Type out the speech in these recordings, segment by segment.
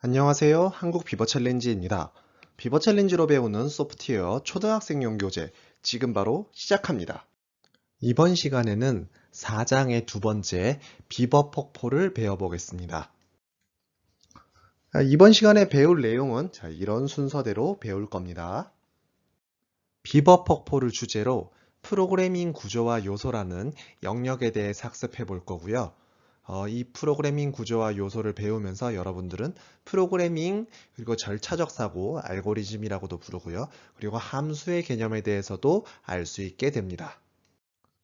안녕하세요. 한국 비버 챌린지입니다. 비버 챌린지로 배우는 소프트웨어 초등학생용 교재 지금 바로 시작합니다. 이번 시간에는 4장의 두 번째 비버 폭포를 배워보겠습니다. 아, 이번 시간에 배울 내용은 자, 이런 순서대로 배울 겁니다. 비버 폭포를 주제로 프로그래밍 구조와 요소라는 영역에 대해 학습해 볼 거고요. 어, 이 프로그래밍 구조와 요소를 배우면서 여러분들은 프로그래밍 그리고 절차적 사고, 알고리즘이라고도 부르고요. 그리고 함수의 개념에 대해서도 알 수 있게 됩니다.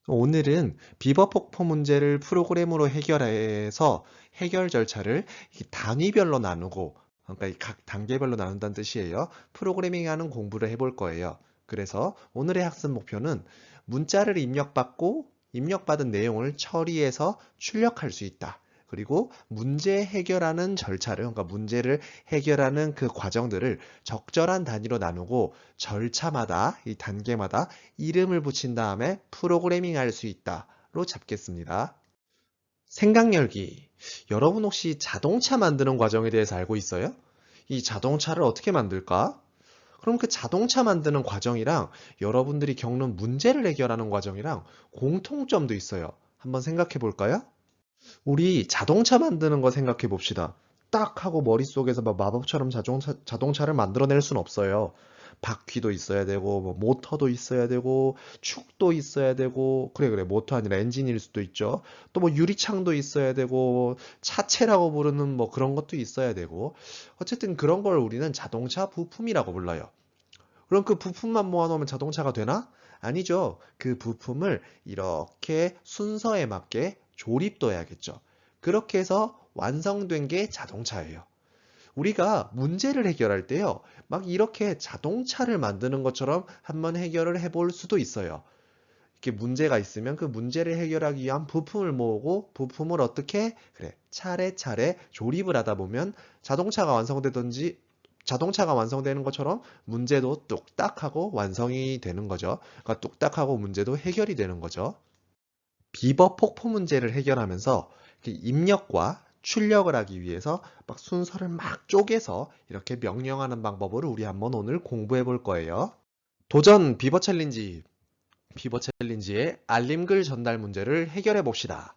오늘은 비버 폭포 문제를 프로그램으로 해결해서 해결 절차를 이 단위별로 나누고 그러니까 이각 단계별로 나눈다는 뜻이에요. 프로그래밍 하는 공부를 해볼 거예요. 그래서 오늘의 학습 목표는 문자를 입력받고 입력받은 내용을 처리해서 출력할 수 있다. 그리고 문제 해결하는 절차를, 그러니까 문제를 해결하는 그 과정들을 적절한 단위로 나누고 절차마다, 이 단계마다 이름을 붙인 다음에 프로그래밍 할 수 있다로 잡겠습니다. 생각 열기. 여러분 혹시 자동차 만드는 과정에 대해서 알고 있어요? 이 자동차를 어떻게 만들까? 그럼 그 자동차 만드는 과정이랑 여러분들이 겪는 문제를 해결하는 과정이랑 공통점도 있어요. 한번 생각해 볼까요? 우리 자동차 만드는 거 생각해 봅시다. 딱 하고 머릿속에서 막 마법처럼 자동차, 자동차를 만들어낼 순 없어요. 바퀴도 있어야 되고, 뭐 모터도 있어야 되고, 축도 있어야 되고, 그래, 그래, 모터 아니라 엔진일 수도 있죠. 또 뭐 유리창도 있어야 되고, 차체라고 부르는 뭐 그런 것도 있어야 되고, 어쨌든 그런 걸 우리는 자동차 부품이라고 불러요. 그럼 그 부품만 모아놓으면 자동차가 되나? 아니죠. 그 부품을 이렇게 순서에 맞게 조립도 해야겠죠. 그렇게 해서 완성된 게 자동차예요. 우리가 문제를 해결할 때요, 막 이렇게 자동차를 만드는 것처럼 한번 해결을 해볼 수도 있어요. 이렇게 문제가 있으면 그 문제를 해결하기 위한 부품을 모으고 부품을 어떻게 그래 차례차례 조립을 하다 보면 자동차가 완성되든지 자동차가 완성되는 것처럼 문제도 뚝딱하고 완성이 되는 거죠. 그러니까 뚝딱하고 문제도 해결이 되는 거죠. 비버 폭포 문제를 해결하면서 이렇게 입력과 출력을 하기 위해서 막 순서를 막 쪼개서 이렇게 명령하는 방법을 우리 한번 오늘 공부해 볼 거예요. 도전 비버 챌린지. 비버 챌린지의 알림글 전달 문제를 해결해 봅시다.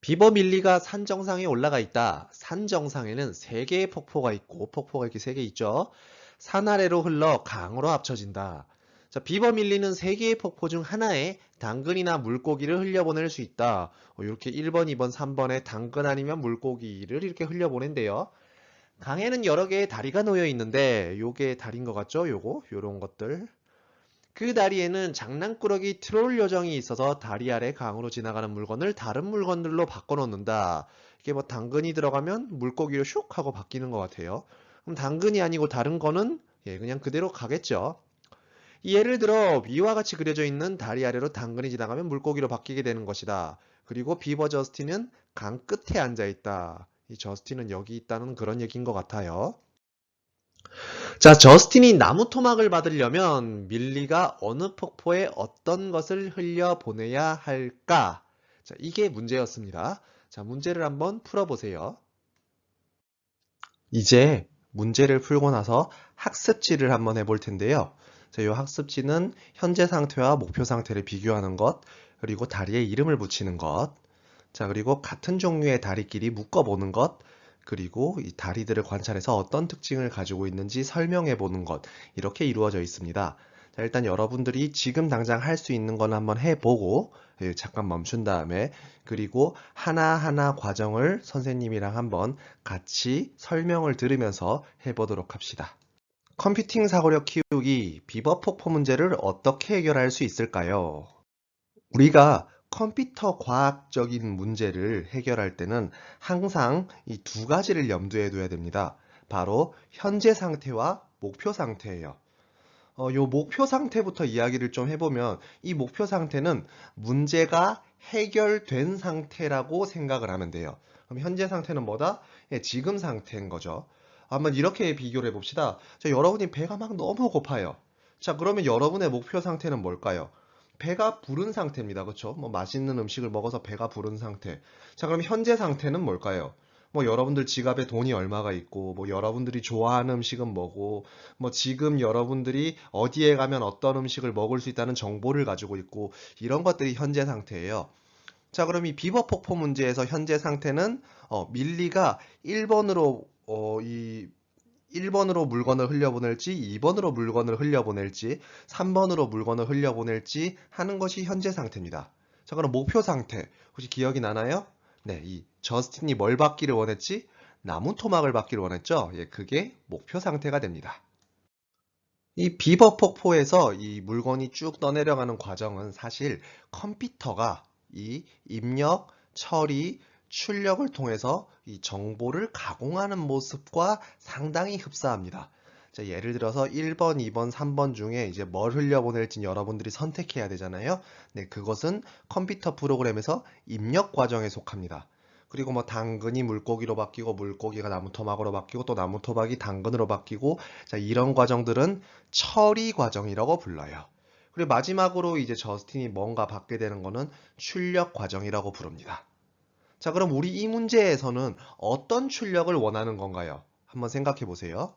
비버 밀리가 산 정상에 올라가 있다. 산 정상에는 세 개의 폭포가 있고 폭포가 이렇게 세개 있죠. 산 아래로 흘러 강으로 합쳐진다. 자, 비버 밀리는 세 개의 폭포 중 하나에 당근이나 물고기를 흘려보낼 수 있다. 어, 이렇게 1번, 2번, 3번에 당근 아니면 물고기를 이렇게 흘려보낸대요. 강에는 여러 개의 다리가 놓여 있는데 요게 다리인 것 같죠? 요거, 요런 것들. 그 다리에는 장난꾸러기 트롤 요정이 있어서 다리 아래 강으로 지나가는 물건을 다른 물건들로 바꿔놓는다. 이게 뭐 당근이 들어가면 물고기로 슉 하고 바뀌는 것 같아요. 그럼 당근이 아니고 다른 거는 예, 그냥 그대로 가겠죠. 예를 들어 위와 같이 그려져 있는 다리 아래로 당근이 지나가면 물고기로 바뀌게 되는 것이다. 그리고 비버 저스틴은 강 끝에 앉아 있다. 이 저스틴은 여기 있다는 그런 얘기인 것 같아요. 자, 저스틴이 나무 토막을 받으려면 밀리가 어느 폭포에 어떤 것을 흘려 보내야 할까? 자, 이게 문제였습니다. 자, 문제를 한번 풀어보세요. 이제 문제를 풀고 나서 학습지를 한번 해볼 텐데요. 자, 이 학습지는 현재 상태와 목표 상태를 비교하는 것, 그리고 다리에 이름을 붙이는 것, 자, 그리고 같은 종류의 다리끼리 묶어보는 것, 그리고 이 다리들을 관찰해서 어떤 특징을 가지고 있는지 설명해 보는 것, 이렇게 이루어져 있습니다. 자, 일단 여러분들이 지금 당장 할 수 있는 건 한번 해보고, 예, 잠깐 멈춘 다음에, 그리고 하나하나 과정을 선생님이랑 한번 같이 설명을 들으면서 해보도록 합시다. 컴퓨팅 사고력 키우기 비버 폭포 문제를 어떻게 해결할 수 있을까요? 우리가 컴퓨터 과학적인 문제를 해결할 때는 항상 이 두 가지를 염두에 둬야 됩니다. 바로 현재 상태와 목표 상태예요. 어, 요 목표 상태부터 이야기를 좀 해보면 이 목표 상태는 문제가 해결된 상태라고 생각을 하면 돼요. 그럼 현재 상태는 뭐다? 예, 지금 상태인 거죠. 한번 이렇게 비교를 해봅시다. 자, 여러분이 배가 막 너무 고파요. 자, 그러면 여러분의 목표 상태는 뭘까요? 배가 부른 상태입니다. 그렇죠? 뭐 맛있는 음식을 먹어서 배가 부른 상태. 자, 그럼 현재 상태는 뭘까요? 뭐 여러분들 지갑에 돈이 얼마가 있고, 뭐 여러분들이 좋아하는 음식은 뭐고, 뭐 지금 여러분들이 어디에 가면 어떤 음식을 먹을 수 있다는 정보를 가지고 있고, 이런 것들이 현재 상태예요. 자, 그럼 이 비버 폭포 문제에서 현재 상태는 어, 밀리가 1번으로 어, 이 1번으로 물건을 흘려보낼지, 2번으로 물건을 흘려보낼지, 3번으로 물건을 흘려보낼지 하는 것이 현재 상태입니다. 자, 그럼 목표 상태 혹시 기억이 나나요? 네, 이 저스틴이 뭘 받기를 원했지? 나무 토막을 받기를 원했죠? 예, 그게 목표 상태가 됩니다. 이 비버 폭포에서 이 물건이 쭉 떠내려가는 과정은 사실 컴퓨터가 이 입력, 처리, 출력을 통해서 이 정보를 가공하는 모습과 상당히 흡사합니다. 자, 예를 들어서 1번, 2번, 3번 중에 이제 뭘 흘려보낼지 여러분들이 선택해야 되잖아요. 네, 그것은 컴퓨터 프로그램에서 입력 과정에 속합니다. 그리고 뭐 당근이 물고기로 바뀌고 물고기가 나무 토막으로 바뀌고 또 나무 토막이 당근으로 바뀌고 자, 이런 과정들은 처리 과정이라고 불러요. 그리고 마지막으로 이제 저스틴이 뭔가 받게 되는 거는 출력 과정이라고 부릅니다. 자, 그럼 우리 이 문제에서는 어떤 출력을 원하는 건가요? 한번 생각해 보세요.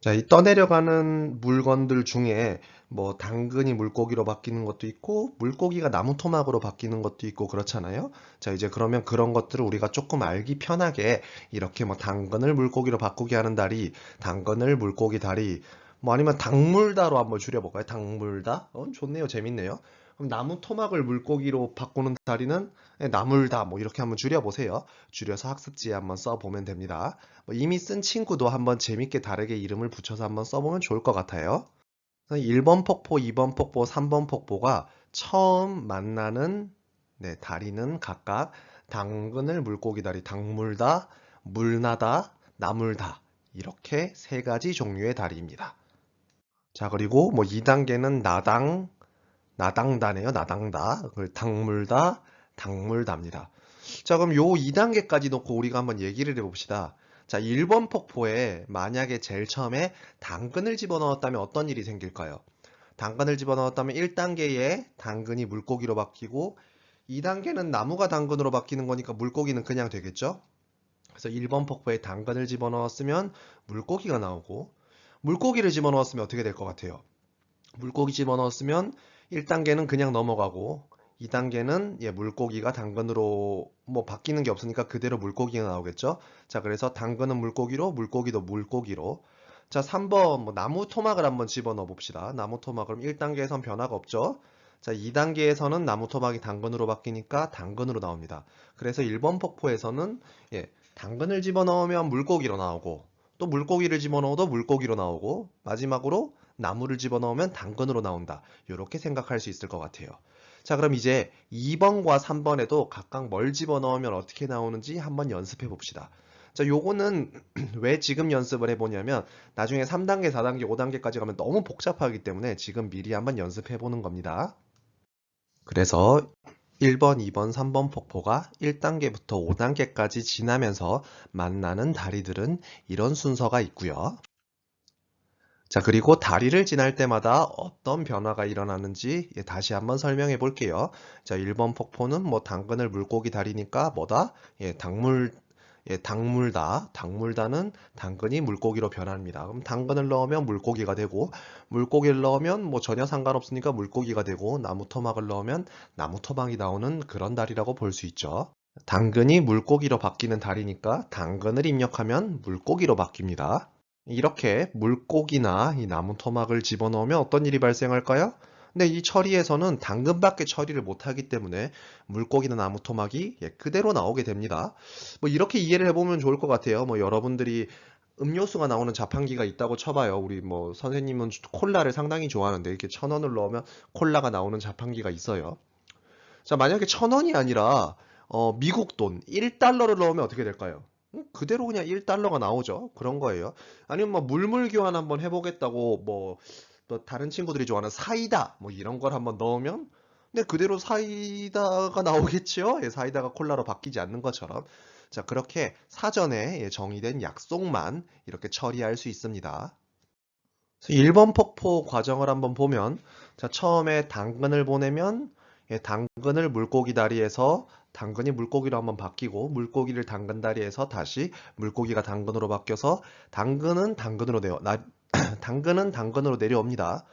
자, 이 떠내려가는 물건들 중에 뭐 당근이 물고기로 바뀌는 것도 있고 물고기가 나무 토막으로 바뀌는 것도 있고 그렇잖아요. 자, 이제 그러면 그런 것들을 우리가 조금 알기 편하게 이렇게 뭐 당근을 물고기로 바꾸게 하는 다리, 당근을 물고기 다리, 뭐 아니면 당물다로 한번 줄여볼까요? 당물다? 어, 좋네요. 재밌네요. 그럼 나무 토막을 물고기로 바꾸는 다리는 네, 나물다 뭐 이렇게 한번 줄여보세요. 줄여서 학습지에 한번 써보면 됩니다. 뭐 이미 쓴 친구도 한번 재밌게 다르게 이름을 붙여서 한번 써보면 좋을 것 같아요. 1번 폭포, 2번 폭포, 3번 폭포가 처음 만나는 네, 다리는 각각 당근을 물고기 다리, 당물다, 물나다, 나물다 이렇게 세 가지 종류의 다리입니다. 자, 그리고 뭐 2단계는 나당, 나당다네요. 나당다. 그걸 당물다, 당물답니다. 자, 그럼 요 2단계까지 놓고 우리가 한번 얘기를 해봅시다. 자, 1번 폭포에 만약에 제일 처음에 당근을 집어넣었다면 어떤 일이 생길까요? 당근을 집어넣었다면 1단계에 당근이 물고기로 바뀌고 2단계는 나무가 당근으로 바뀌는 거니까 물고기는 그냥 되겠죠? 그래서 1번 폭포에 당근을 집어넣었으면 물고기가 나오고 물고기를 집어넣었으면 어떻게 될 것 같아요? 물고기 집어넣었으면 1단계는 그냥 넘어가고 2단계는 예, 물고기가 당근으로 뭐 바뀌는 게 없으니까 그대로 물고기가 나오겠죠. 자, 그래서 당근은 물고기로, 물고기도 물고기로. 자, 3번 뭐 나무 토막을 한번 집어넣어 봅시다. 나무 토막 그럼 1단계에선 변화가 없죠. 자, 2단계에서는 나무 토막이 당근으로 바뀌니까 당근으로 나옵니다. 그래서 1번 폭포에서는 예, 당근을 집어넣으면 물고기로 나오고 또 물고기를 집어넣어도 물고기로 나오고 마지막으로 나무를 집어넣으면 당근으로 나온다. 이렇게 생각할 수 있을 것 같아요. 자, 그럼 이제 2번과 3번에도 각각 뭘 집어넣으면 어떻게 나오는지 한번 연습해 봅시다. 자, 요거는 왜 지금 연습을 해보냐면 나중에 3단계, 4단계, 5단계까지 가면 너무 복잡하기 때문에 지금 미리 한번 연습해 보는 겁니다. 그래서 1번, 2번, 3번 폭포가 1단계부터 5단계까지 지나면서 만나는 다리들은 이런 순서가 있고요. 자, 그리고 다리를 지날 때마다 어떤 변화가 일어나는지 예, 다시 한번 설명해 볼게요. 자, 1번 폭포는 뭐 당근을 물고기 다리니까 뭐다? 예, 당물 예, 당물다. 당물다는 당근이 물고기로 변합니다. 그럼 당근을 넣으면 물고기가 되고 물고기를 넣으면 뭐 전혀 상관없으니까 물고기가 되고 나무 토막을 넣으면 나무 토막이 나오는 그런 다리라고 볼 수 있죠. 당근이 물고기로 바뀌는 다리니까 당근을 입력하면 물고기로 바뀝니다. 이렇게 물고기나 이 나무 토막을 집어넣으면 어떤 일이 발생할까요? 근데 이 처리에서는 당근밖에 처리를 못하기 때문에 물고기나 나무 토막이 예, 그대로 나오게 됩니다. 뭐 이렇게 이해를 해보면 좋을 것 같아요. 뭐 여러분들이 음료수가 나오는 자판기가 있다고 쳐봐요. 우리 뭐 선생님은 콜라를 상당히 좋아하는데 이렇게 천 원을 넣으면 콜라가 나오는 자판기가 있어요. 자, 만약에 천 원이 아니라 어, 미국 돈 1달러를 넣으면 어떻게 될까요? 음, 그대로 그냥 1달러가 나오죠. 그런 거예요. 아니면 뭐 물물 교환 한번 해보겠다고 뭐 또 다른 친구들이 좋아하는 사이다 뭐 이런 걸 한번 넣으면 근데 그대로 사이다가 나오겠죠. 예, 사이다가 콜라로 바뀌지 않는 것처럼. 자, 그렇게 사전에 예, 정의된 약속만 이렇게 처리할 수 있습니다. 1번 폭포 과정을 한번 보면 자, 처음에 당근을 보내면 예, 당근을 물고기 다리에서 당근이 물고기로 한번 바뀌고 물고기를 당근다리에서 다시 물고기가 당근으로 바뀌어서 당근은 당근으로 내려 나, 당근은 당근으로 내려옵니다.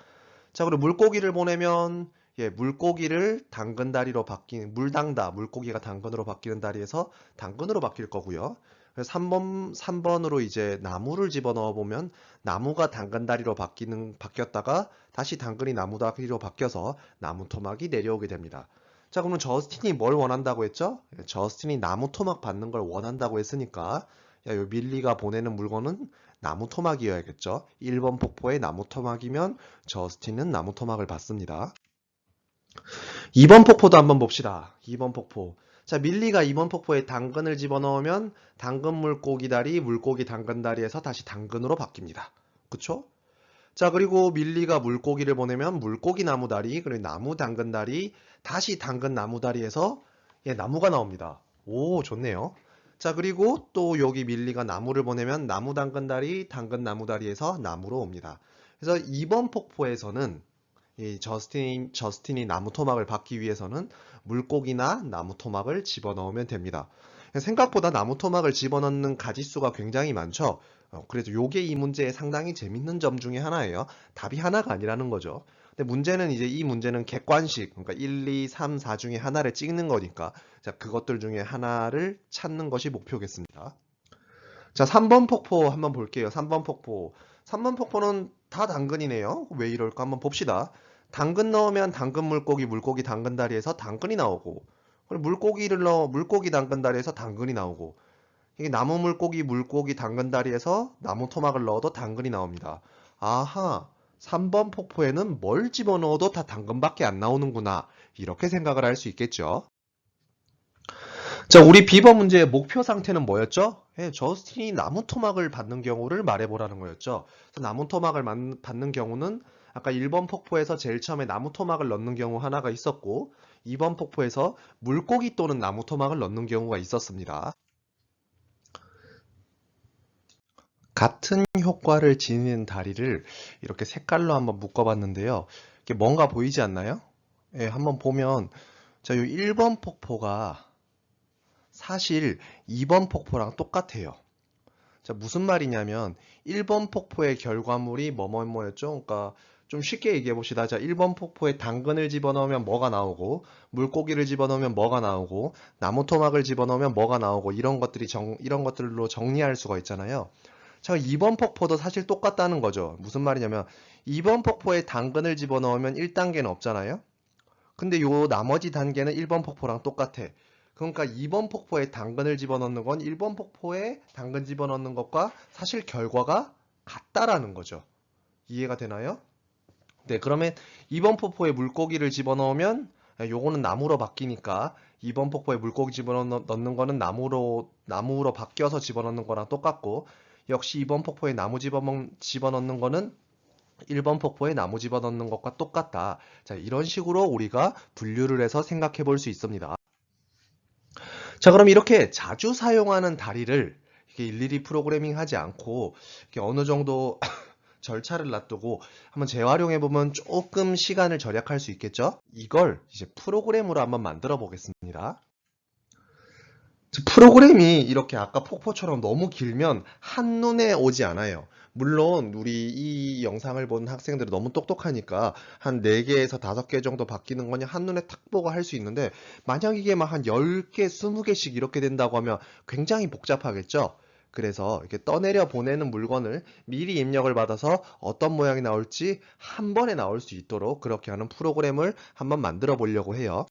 자, 그리고 물고기를 보내면 예, 물고기를 당근다리로 바뀌는 물당다 물고기가 당근으로 바뀌는 다리에서 당근으로 바뀔 거고요. 그래서 3번 3번으로 이제 나무를 집어넣어 보면 나무가 당근다리로 바뀌는 바뀌었다가 다시 당근이 나무다리로 바뀌어서 나무 토막이 내려오게 됩니다. 자, 그러면 저스틴이 뭘 원한다고 했죠? 예, 저스틴이 나무 토막 받는 걸 원한다고 했으니까 야, 요 밀리가 보내는 물건은 나무 토막이어야겠죠. 1번 폭포의 나무 토막이면 저스틴은 나무 토막을 받습니다. 2번 폭포도 한번 봅시다. 2번 폭포. 자, 밀리가 2번 폭포에 당근을 집어넣으면 당근 물고기 다리, 물고기 당근 다리에서 다시 당근으로 바뀝니다. 그쵸? 자, 그리고 밀리가 물고기를 보내면 물고기 나무 다리, 그리고 나무 당근 다리, 다시 당근 나무 다리에서 예, 나무가 나옵니다. 오, 좋네요. 자, 그리고 또 여기 밀리가 나무를 보내면 나무 당근 다리, 당근 나무 다리에서 나무로 옵니다. 그래서 2번 폭포에서는 이 저스틴, 저스틴이 나무 토막을 받기 위해서는 물고기나 나무 토막을 집어넣으면 됩니다. 생각보다 나무 토막을 집어넣는 가지수가 굉장히 많죠. 어, 그래도 요게 이 문제의 상당히 재밌는 점 중에 하나예요. 답이 하나가 아니라는 거죠. 근데 문제는 이제 이 문제는 객관식, 그러니까 1, 2, 3, 4 중에 하나를 찍는 거니까 자, 그것들 중에 하나를 찾는 것이 목표겠습니다. 자, 3번 폭포 한번 볼게요. 3번 폭포. 3번 폭포는 다 당근이네요. 왜 이럴까 한번 봅시다. 당근 넣으면 당근 물고기, 물고기 당근 다리에서 당근이 나오고, 그리고 물고기를 넣어 물고기 당근 다리에서 당근이 나오고, 이게 나무 물고기, 물고기 당근 다리에서 나무 토막을 넣어도 당근이 나옵니다. 아하, 3번 폭포에는 뭘 집어넣어도 다 당근밖에 안 나오는구나. 이렇게 생각을 할 수 있겠죠. 자, 우리 비버 문제의 목표 상태는 뭐였죠? 예, 저스틴이 나무 토막을 받는 경우를 말해보라는 거였죠. 나무 토막을 만- 받는 경우는 아까 1번 폭포에서 제일 처음에 나무 토막을 넣는 경우 하나가 있었고 2번 폭포에서 물고기 또는 나무 토막을 넣는 경우가 있었습니다. 같은 효과를 지니는 다리를 이렇게 색깔로 한번 묶어봤는데요. 이게 뭔가 보이지 않나요? 예, 한번 보면 자, 이 1번 폭포가 사실 2번 폭포랑 똑같아요. 자, 무슨 말이냐면 1번 폭포의 결과물이 뭐뭐뭐였죠? 그러니까 좀 쉽게 얘기해 봅시다. 자, 1번 폭포에 당근을 집어넣으면 뭐가 나오고 물고기를 집어넣으면 뭐가 나오고 나무 토막을 집어넣으면 뭐가 나오고 이런 것들이 정, 이런 것들로 정리할 수가 있잖아요. 자, 2번 폭포도 사실 똑같다는 거죠. 무슨 말이냐면 2번 폭포에 당근을 집어넣으면 1단계는 없잖아요. 근데 요 나머지 단계는 1번 폭포랑 똑같아. 그러니까 2번 폭포에 당근을 집어넣는 건 1번 폭포에 당근 집어넣는 것과 사실 결과가 같다라는 거죠. 이해가 되나요? 네, 그러면 2번 폭포에 물고기를 집어넣으면 아, 요거는 나무로 바뀌니까 2번 폭포에 물고기 집어넣는 거는 나무로 나무로 바뀌어서 집어넣는 거랑 똑같고 역시 2번 폭포에 나무 집어넣는 거는 1번 폭포에 나무 집어넣는 것과 똑같다. 자, 이런 식으로 우리가 분류를 해서 생각해 볼 수 있습니다. 자, 그럼 이렇게 자주 사용하는 다리를 이렇게 일일이 프로그래밍 하지 않고 이렇게 어느 정도 절차를 놔두고 한번 재활용해 보면 조금 시간을 절약할 수 있겠죠? 이걸 이제 프로그램으로 한번 만들어 보겠습니다. 프로그램이 이렇게 아까 폭포처럼 너무 길면 한눈에 오지 않아요. 물론 우리 이 영상을 본 학생들은 너무 똑똑하니까 한 4개에서 5개 정도 바뀌는 거냐 한눈에 탁 보고 할 수 있는데 만약 이게 막 한 10개, 20개씩 이렇게 된다고 하면 굉장히 복잡하겠죠? 그래서 이렇게 떠내려 보내는 물건을 미리 입력을 받아서 어떤 모양이 나올지 한 번에 나올 수 있도록 그렇게 하는 프로그램을 한번 만들어 보려고 해요.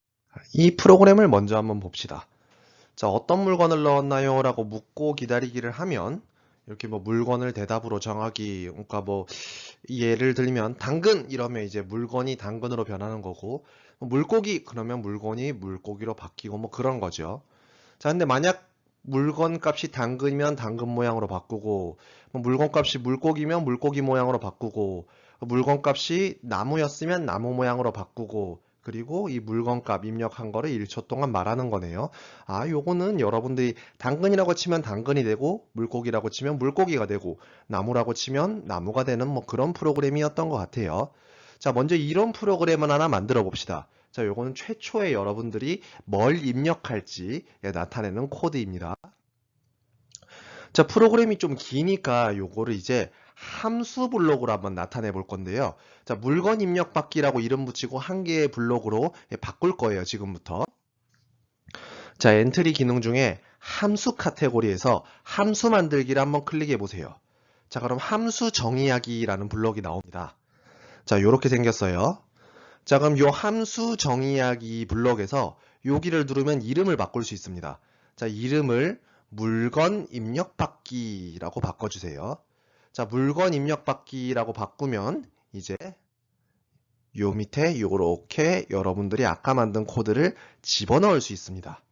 이 프로그램을 먼저 한번 봅시다. 자, 어떤 물건을 넣었나요? 라고 묻고 기다리기를 하면 이렇게 뭐 물건을 대답으로 정하기 그러니까 뭐 예를 들면 당근 이러면 이제 물건이 당근으로 변하는 거고 물고기 그러면 물건이 물고기로 바뀌고 뭐 그런 거죠. 자, 근데 만약 물건 값이 당근이면 당근 모양으로 바꾸고 뭐 물건 값이 물고기면 물고기 모양으로 바꾸고 물건 값이 나무였으면 나무 모양으로 바꾸고 그리고 이 물건 값 입력한 거를 1초 동안 말하는 거네요. 아, 요거는 여러분들이 당근이라고 치면 당근이 되고 물고기라고 치면 물고기가 되고 나무라고 치면 나무가 되는 뭐 그런 프로그램이었던 것 같아요. 자, 먼저 이런 프로그램을 하나 만들어 봅시다. 자, 요거는 최초에 여러분들이 뭘 입력할지 예, 나타내는 코드입니다. 자, 프로그램이 좀 기니까 요거를 이제 함수 블록으로 한번 나타내 볼 건데요. 자, 물건 입력 받기라고 이름 붙이고 한 개의 블록으로 예, 바꿀 거예요, 지금부터. 자, 엔트리 기능 중에 함수 카테고리에서 함수 만들기를 한번 클릭해 보세요. 자, 그럼 함수 정의하기라는 블록이 나옵니다. 자, 요렇게 생겼어요. 자, 그럼 요 함수 정의하기 블록에서 여기를 누르면 이름을 바꿀 수 있습니다. 자, 이름을 물건 입력 받기라고 바꿔주세요. 자, 물건 입력 받기라고 바꾸면 이제 요 밑에 요렇게 여러분들이 아까 만든 코드를 집어넣을 수 있습니다.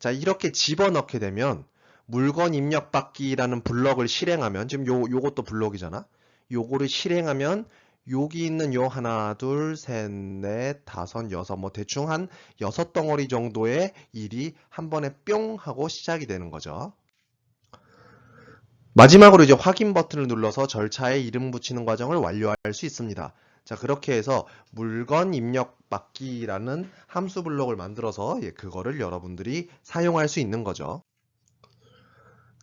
자, 이렇게 집어넣게 되면 물건 입력 받기라는 블럭을 실행하면 지금 요 요것도 블럭이잖아. 요거를 실행하면 여기 있는 요 하나, 둘, 셋, 넷, 다섯, 여섯 뭐 대충 한 여섯 덩어리 정도의 일이 한 번에 뿅 하고 시작이 되는 거죠. 마지막으로 이제 확인 버튼을 눌러서 절차에 이름 붙이는 과정을 완료할 수 있습니다. 자, 그렇게 해서 물건 입력 받기라는 함수 블록을 만들어서 예, 그거를 여러분들이 사용할 수 있는 거죠.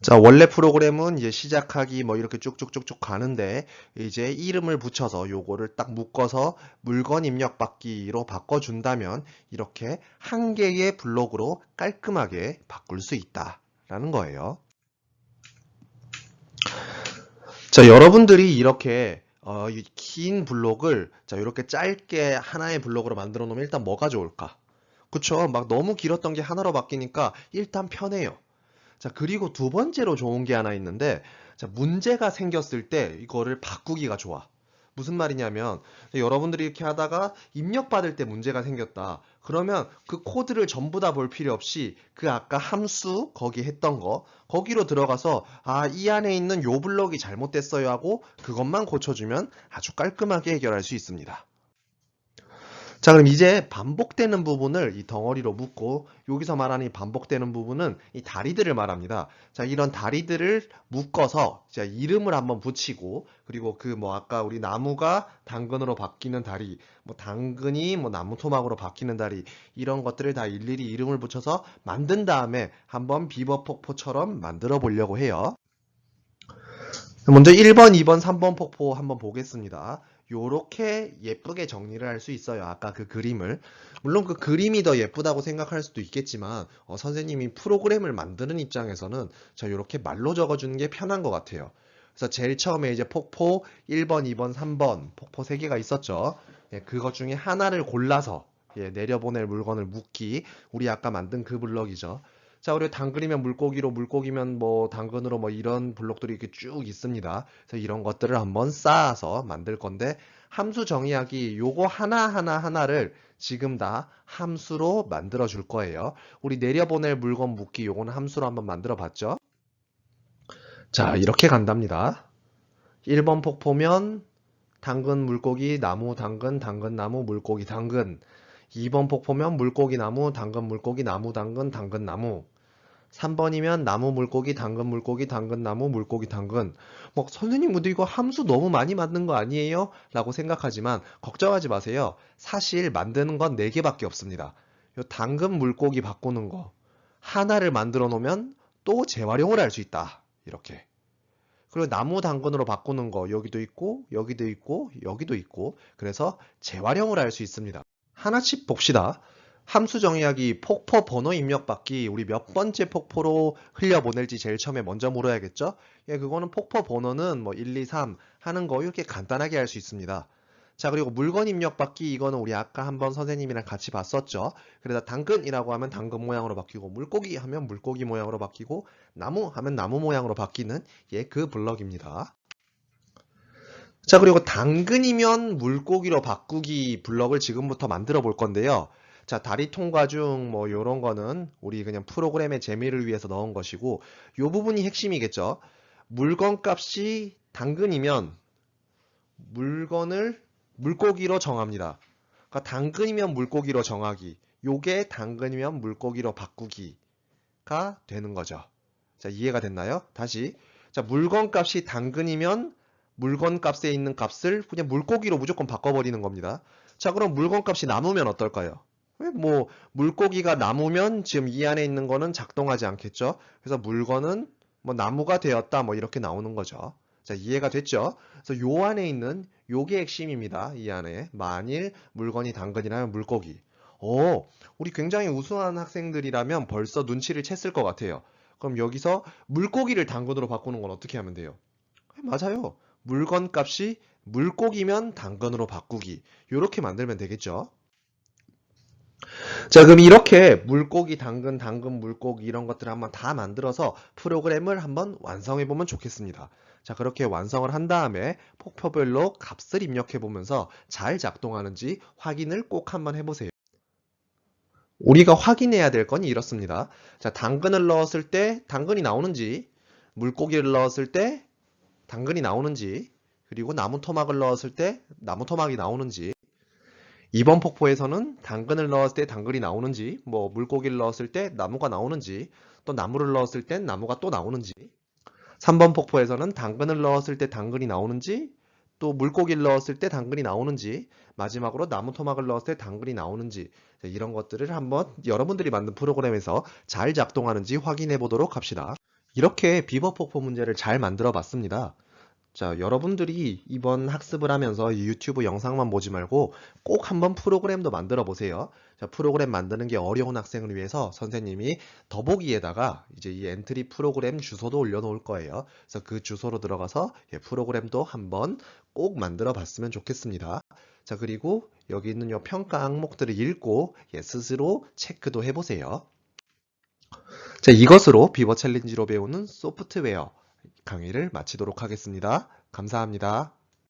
자, 원래 프로그램은 이제 시작하기 뭐 이렇게 쭉쭉쭉쭉 가는데 이제 이름을 붙여서 요거를 딱 묶어서 물건 입력 받기로 바꿔준다면 이렇게 한 개의 블록으로 깔끔하게 바꿀 수 있다라는 거예요. 자, 여러분들이 이렇게 어, 이긴 블록을 자, 이렇게 짧게 하나의 블록으로 만들어 놓으면 일단 뭐가 좋을까? 그쵸? 막 너무 길었던 게 하나로 바뀌니까 일단 편해요. 자, 그리고 두 번째로 좋은 게 하나 있는데, 자, 문제가 생겼을 때 이거를 바꾸기가 좋아. 무슨 말이냐면, 여러분들이 이렇게 하다가 입력받을 때 문제가 생겼다. 그러면 그 코드를 전부 다 볼 필요 없이 그 아까 함수 거기 했던 거 거기로 들어가서 아, 이 안에 있는 요 블럭이 잘못됐어요 하고 그것만 고쳐주면 아주 깔끔하게 해결할 수 있습니다. 자, 그럼 이제 반복되는 부분을 이 덩어리로 묶고 여기서 말하는 이 반복되는 부분은 이 다리들을 말합니다. 자, 이런 다리들을 묶어서 자, 이름을 한번 붙이고 그리고 그 뭐 아까 우리 나무가 당근으로 바뀌는 다리, 뭐 당근이 뭐 나무 토막으로 바뀌는 다리 이런 것들을 다 일일이 이름을 붙여서 만든 다음에 한번 비버 폭포처럼 만들어 보려고 해요. 먼저 1번, 2번, 3번 폭포 한번 보겠습니다. 요렇게 예쁘게 정리를 할 수 있어요. 아까 그 그림을. 물론 그 그림이 더 예쁘다고 생각할 수도 있겠지만, 어, 선생님이 프로그램을 만드는 입장에서는 저 요렇게 말로 적어주는 게 편한 것 같아요. 그래서 제일 처음에 이제 폭포 1번, 2번, 3번 폭포 3개가 있었죠. 예, 그것 중에 하나를 골라서 예, 내려보낼 물건을 묶기. 우리 아까 만든 그 블럭이죠. 자, 우리 당근이면 물고기로, 물고기면 뭐 당근으로 뭐 이런 블록들이 이렇게 쭉 있습니다. 그래서 이런 것들을 한번 쌓아서 만들 건데 함수 정의하기 요거 하나하나 하나를 지금 다 함수로 만들어 줄 거예요. 우리 내려보낼 물건 묶기 요거는 함수로 한번 만들어 봤죠? 자, 이렇게 간답니다. 1번 폭포면 당근, 물고기, 나무, 당근, 당근, 나무, 물고기, 당근. 2번 폭포면 물고기, 나무, 당근, 물고기, 나무, 당근, 당근, 나무. 3번이면 나무, 물고기, 당근, 물고기, 당근, 나무, 물고기, 당근. 뭐, 선생님, 근데 이거 함수 너무 많이 만든 거 아니에요? 라고 생각하지만, 걱정하지 마세요. 사실 만드는 건 4개밖에 없습니다. 요 당근, 물고기 바꾸는 거. 하나를 만들어 놓으면 또 재활용을 할 수 있다. 이렇게. 그리고 나무 당근으로 바꾸는 거 여기도 있고 여기도 있고 여기도 있고 그래서 재활용을 할 수 있습니다. 하나씩 봅시다. 함수 정의하기, 폭포 번호 입력 받기, 우리 몇 번째 폭포로 흘려보낼지 제일 처음에 먼저 물어야겠죠? 예, 그거는 폭포 번호는 뭐 1, 2, 3 하는 거 이렇게 간단하게 할 수 있습니다. 자, 그리고 물건 입력 받기, 이거는 우리 아까 한번 선생님이랑 같이 봤었죠? 그래서 당근이라고 하면 당근 모양으로 바뀌고, 물고기 하면 물고기 모양으로 바뀌고, 나무 하면 나무 모양으로 바뀌는 예, 그 블럭입니다. 자, 그리고 당근이면 물고기로 바꾸기 블럭을 지금부터 만들어 볼 건데요. 자, 다리 통과 중 뭐 요런 거는 우리 그냥 프로그램의 재미를 위해서 넣은 것이고 요 부분이 핵심이겠죠. 물건 값이 당근이면 물건을 물고기로 정합니다. 그러니까 당근이면 물고기로 정하기. 요게 당근이면 물고기로 바꾸기가 되는 거죠. 자, 이해가 됐나요? 다시. 자, 물건 값이 당근이면 물건 값에 있는 값을 그냥 물고기로 무조건 바꿔버리는 겁니다. 자, 그럼 물건 값이 남으면 어떨까요? 왜? 뭐 물고기가 남으면 지금 이 안에 있는 거는 작동하지 않겠죠? 그래서 물건은 뭐 나무가 되었다 뭐 이렇게 나오는 거죠. 자, 이해가 됐죠? 그래서 요 안에 있는 요게 핵심입니다. 이 안에 만일 물건이 당근이라면 물고기. 오, 우리 굉장히 우수한 학생들이라면 벌써 눈치를 챘을 것 같아요. 그럼 여기서 물고기를 당근으로 바꾸는 건 어떻게 하면 돼요? 맞아요. 물건 값이 물고기면 당근으로 바꾸기. 이렇게 만들면 되겠죠? 자, 그럼 이렇게 물고기, 당근, 당근, 물고기 이런 것들을 한번 다 만들어서 프로그램을 한번 완성해 보면 좋겠습니다. 자, 그렇게 완성을 한 다음에 폭표별로 값을 입력해 보면서 잘 작동하는지 확인을 꼭 한번 해보세요. 우리가 확인해야 될 건 이렇습니다. 자, 당근을 넣었을 때 당근이 나오는지, 물고기를 넣었을 때 당근이 나오는지, 그리고 나무 토막을 넣었을 때 나무 토막이 나오는지, 이번 폭포에서는 당근을 넣었을 때 당근이 나오는지, 뭐 물고기를 넣었을 때 나무가 나오는지, 또 나무를 넣었을 땐 나무가 또 나오는지, 3번 폭포에서는 당근을 넣었을 때 당근이 나오는지, 또 물고기를 넣었을 때 당근이 나오는지, 마지막으로 나무 토막을 넣었을 때 당근이 나오는지, 자, 이런 것들을 한번 여러분들이 만든 프로그램에서 잘 작동하는지 확인해 보도록 합시다. 이렇게 비버 폭포 문제를 잘 만들어 봤습니다. 자, 여러분들이 이번 학습을 하면서 이 유튜브 영상만 보지 말고 꼭 한번 프로그램도 만들어 보세요. 자, 프로그램 만드는 게 어려운 학생을 위해서 선생님이 더보기에다가 이제 이 엔트리 프로그램 주소도 올려놓을 거예요. 그래서 그 주소로 들어가서 예, 프로그램도 한번 꼭 만들어 봤으면 좋겠습니다. 자, 그리고 여기 있는 요 평가 항목들을 읽고 예, 스스로 체크도 해보세요. 자, 이것으로 비버 챌린지로 배우는 소프트웨어 강의를 마치도록 하겠습니다. 감사합니다.